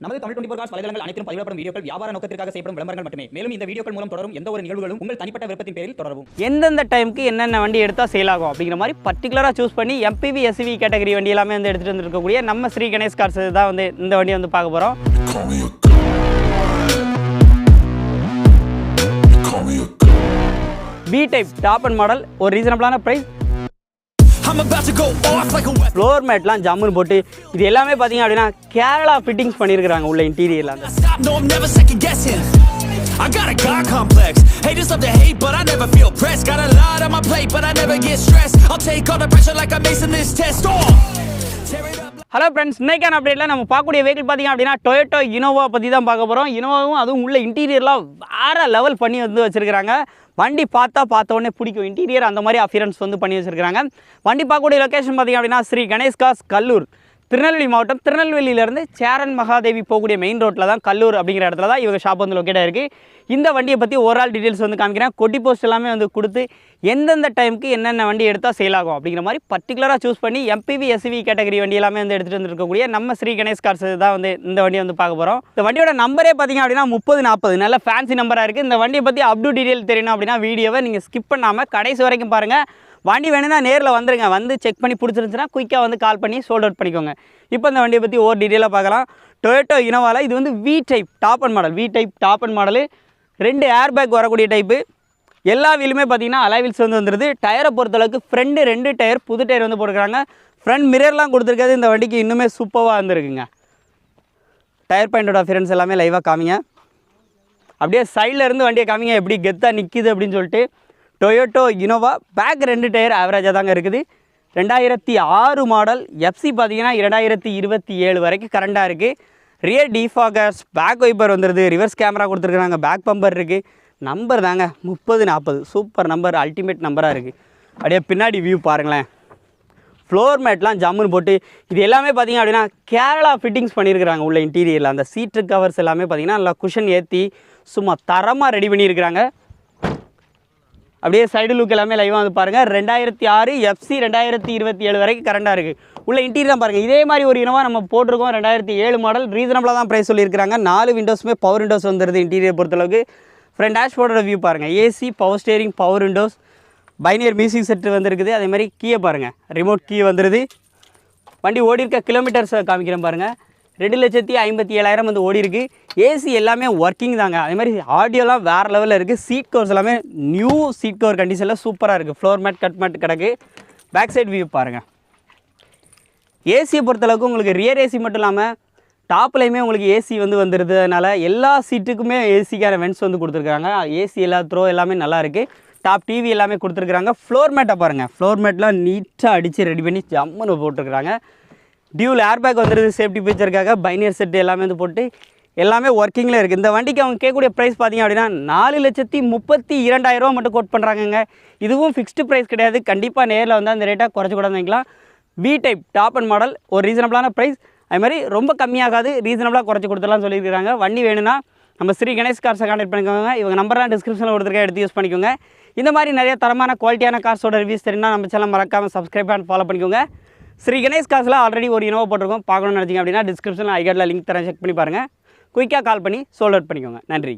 நமது Tamil twenty cos வலைதளங்கள் அனைத்தும் பதிவிடப்படும் வீடியோக்கள் வியாபார நோக்கத்திற்காக செய்யப்படும் விளம்பரங்கள் மட்டுமே. மேலும் இந்த வீடியோக்கள் மூலம் தொடரும் எந்த ஒரு நிகழ்வுகளும் உங்கள் தனிப்பட்ட விருப்பத்தின் பேரில் தொடரும் எந்தெந்த டைமுக்கு என்னென்ன வண்டி எடுத்தால் சேல் ஆகும் அப்படிங்கிற மாதிரி பர்டிகுலராக சூஸ் பண்ணி எம்பிவி எஸ்வி கேட்டகரி வண்டி எல்லாமே வந்து எடுத்துகிட்டு வந்துருக்கக்கூடிய நம்ம ஸ்ரீ கணேஷ் கார்ஸ் தான் வந்து இந்த வண்டி வந்து பார்க்க போகிறோம் B type top end model ஒரு ரீசனபிளான ப்ரைஸ் ஃப்ளோர் மேட்லாம் ஜம்முன்னு போட்டு இது எல்லாமே பார்த்தீங்க அப்படின்னா கேரளா ஃபிட்டிங்ஸ் பண்ணியிருக்கிறாங்க உள்ள இன்டீரியரில். I got a God complex. Haters love to hate, but I never feel pressed. Got a lot on my plate, but I never get stressed. I'll take all the pressure like I'm acing this test. Oh! Hello friends இன்னைக்கான அப்டேட்டில் நம்ம பார்க்கக்கூடிய vehicle பார்த்தீங்க அப்படின்னா Toyota Innova பற்றி தான் பார்க்க போகிறோம் இனோவாவும் அதுவும் உள்ள இன்டீரியர்லாம் வேறு லெவல் பண்ணி வந்து வச்சுருக்காங்க வண்டி பார்த்தா பார்த்த உடனே பிடிக்கும். இன்டீரியர் அந்த மாதிரி அஃபியரன்ஸ் வந்து பண்ணி வச்சுருக்காங்க வண்டி பார்க்கக்கூடிய லொக்கேஷன் பார்த்தீங்க அப்படின்னா ஸ்ரீ கணேஷ் காஸ் கல்லூர். திருநெல்வேலி மாவட்டம் திருநெல்வேலியிலேருந்து சேரன் மகாதேவி போகக்கூடிய மெயின் ரோட்டில் தான் கல்லூர் அப்படிங்கிற இடத்துல தான் இவங்க ஷாப் வந்து லொக்கேட்டாக இருக்குது இந்த வண்டியை பற்றி ஓவரால் டீட்டெயில்ஸ் வந்து காமிக்கிறேன். கொட்டி போஸ்ட் எல்லாமே வந்து கொடுத்து எந்தெந்த டைமுக்கு என்னென்ன வண்டி எடுத்தால் சேல் ஆகும் அப்படிங்கிற மாதிரி பர்டிகுலராக சூஸ் பண்ணி எம்பிவி எஸ்வி கேட்டகரி வண்டி எல்லாமே வந்து எடுத்துகிட்டு வந்துருக்கக்கூடிய நம்ம ஸ்ரீ கணேஷ் கார்ஸ் தான் வந்து இந்த வண்டியை வந்து பார்க்க போகிறோம் இந்த வண்டியோட நம்பரே பார்த்தீங்க அப்படின்னா முப்பது நாற்பது நல்ல ஃபேன்சி நம்பராக இருக்குது இந்த வண்டியை பற்றி அப்டூ டீட்டெயில் தெரியணும் அப்படின்னா வீடியோவை நீங்கள் ஸ்கிப் பண்ணாமல் கடைசி வரைக்கும் பாருங்கள் வண்டி வேணும்னா நேரில் வந்துடுங்க வந்து செக் பண்ணி பிடிச்சிருந்துச்சுன்னா குயிக்காக வந்து கால் பண்ணி சோல்ட் அவுட் பண்ணிக்கோங்க. இப்போ இந்த வண்டியை பற்றி ஓர் டீட்டெயிலாக பார்க்கலாம். டொயோட்டோ இனோவாவில் இது வந்து V type top end model V type top end model ரெண்டு ஏர் பேக் வரக்கூடிய டைப்பு எல்லா வீலுமே பார்த்தீங்கன்னா அலைவில்ஸ் வந்து வந்துருது. டயரை பொறுத்தளவுக்கு ஃப்ரெண்டு ரெண்டு டயர் புது டயர் வந்து போட்டுக்கிறாங்க ஃப்ரண்ட் மிரர்லாம் கொடுத்துருக்காது இந்த வண்டிக்கு இன்னுமே சூப்பராக வந்துருக்குங்க. டயர் பாயிண்டோட அஃபியரன்ஸ் எல்லாமே லைவாக காமிங்க. அப்படியே சைடில் இருந்து வண்டியை காமிங்க. எப்படி கெத்தாக நிற்கிது அப்படின்னு சொல்லிட்டு டொயோட்டோ இனோவா பேக் ரெண்டு டயர் ஆவரேஜாக தாங்க இருக்குது. ரெண்டாயிரத்தி ஆறு மாடல் எஃப்சி பார்த்தீங்கன்னா இரண்டாயிரத்தி இருபத்தி ஏழு வரைக்கும் கரண்டாக இருக்குது ரியர் டிஃபாகர்ஸ் பேக் வைப்பர் வந்துடுது ரிவர்ஸ் கேமரா கொடுத்துருக்குறாங்க. பேக் பம்பர் இருக்குது நம்பர் தாங்க. முப்பது நாற்பது சூப்பர் நம்பர் அல்டிமேட் நம்பராக இருக்குது அப்படியே பின்னாடி வியூ பாருங்களேன். ஃப்ளோர் மேட்லாம் ஜம்முன்னு போட்டு இது எல்லாமே பார்த்திங்க அப்படின்னா கேரளா ஃபிட்டிங்ஸ் பண்ணியிருக்கிறாங்க உள்ள இன்டீரியரில் அந்த சீட்டு கவர்ஸ் எல்லாமே பார்த்தீங்கன்னா நல்லா குஷன் ஏற்றி சும்மா தரமாக ரெடி பண்ணியிருக்கிறாங்க. அப்படியே சைடு லுக் எல்லாமே லைவாக வந்து பாருங்கள் ரெண்டாயிரத்தி ஆறு எஃப்சி ரெண்டாயிரத்தி இருபத்தி ஏழு வரைக்கும் கரண்டாக இருக்குது உள்ள இன்டீரியர் பாருங்கள் இதே மாதிரி ஒரு இனவாக நம்ம போட்டிருக்கோம். ரெண்டாயிரத்தி ஏழு மாடல் ரீசனபிளாக தான் ப்ரைஸ் சொல்லியிருக்காங்க நாலு விண்டோஸுமே பவர் விண்டோஸ் வந்துருது இன்டீரியர் பொறுத்தளவுக்கு. ஃப்ரண்ட் டேஷ்போர்டோட வியூ பாருங்கள் AC power steering power windows Pioneer music set வந்திருக்குது. அதே மாதிரி கீயை பாருங்கள் ரிமோட் கீ வந்துருது. வண்டி ஓடி இருக்க கிலோமீட்டர்ஸை காமிக்கிறேன் பாருங்கள் ரெண்டு லட்சத்தி ஐம்பத்தி ஏழாயிரம் வந்து ஓடி இருக்கு. ஏசி எல்லாமே ஒர்க்கிங் தாங்க. அதே மாதிரி ஆடியோலாம் வேறு லெவலில் இருக்குது சீட் கவர்ஸ் எல்லாமே நியூ சீட் கவர் கண்டிஷனில் சூப்பராக இருக்குது ஃப்ளோர் மேட் கட் மேட் கிடக்கு. பேக் சைடு வியூ பாருங்கள் ஏசியை பொறுத்தளவுக்கு உங்களுக்கு ரியர் ஏசி மட்டும் இல்லாமல் டாப்லையுமே உங்களுக்கு ஏசி வந்து வந்துடுறதுனால எல்லா சீட்டுக்குமே ஏசிக்கான வென்ட்ஸ் வந்து கொடுத்துருக்காங்க. ஏசி எல்லா த்ரோ எல்லாமே நல்லா இருக்குது டாப் டிவி எல்லாமே கொடுத்துருக்குறாங்க ஃப்ளோர் மேட்டை பாருங்கள் ஃப்ளோர் மேட்லாம் நீட்டாக அடித்து ரெடி பண்ணி ஜம்முன்னு போட்டிருக்கிறாங்க டியூல் ஏர்பேக் வந்துடுது சேஃப்டி ஃபீச்சருக்காக பைனியர் செட் எல்லாமே வந்து போட்டு எல்லாமே ஒர்க்கிங்கில் இருக்குது இந்த வண்டிக்கு அவங்க கேட்கக்கூடிய ப்ரைஸ் பார்த்தீங்க அப்படின்னா நாலு லட்சத்தி முப்பத்தி இரண்டாயிரரூவா மட்டும் கோட் பண்ணுறாங்கங்க இதுவும் ஃபிக்ஸ்டு ப்ரைஸ் கிடையாது. கண்டிப்பாக நேரில் வந்து அந்த ரேட்டாக குறைச்சி கூட வாங்கிக்கலாம். V type top end model ஒரு ரீசனபிளான ப்ரைஸ் அது மாதிரி ரொம்ப கம்மியாகாது ரீசனபிளாக குறைச்சி கொடுத்துலாம் சொல்லியிருக்கிறாங்க. வண்டி வேணும்னா நம்ம ஸ்ரீ கணேஷ் கார்ஸை காண்டக்ட் பண்ணிக்கோங்க. இவங்க நம்பர்லாம் டிஸ்கிரிப்ஷனில் கொடுத்துருக்கேன் எடுத்து யூஸ் பண்ணிக்கோங்க. இந்த மாதிரி நிறைய தரமான குவாலிட்டியான கார்ஸோட ரிவ்யூஸ் தெரியும்னா நம்ம சேனல் மறக்காமல் சப்ஸ்கிரைப் அண்ட் ஃபாலோ பண்ணிக்கோங்க. ஸ்ரீ கணேஷ் காசில் ஆல்ரெடி ஒரு இனோவா போட்டிருக்கோம். பார்க்கணும்னு நினச்சிங்க அப்படின்னா டிஸ்கிரிப்ஷனில் ஐகார்டில் லிங்க் தரேன். செக் பண்ணி பாருங்கள் குயிக்காக கால் பண்ணி சோல்ட் அவுட் பண்ணிக்கோங்க. நன்றி.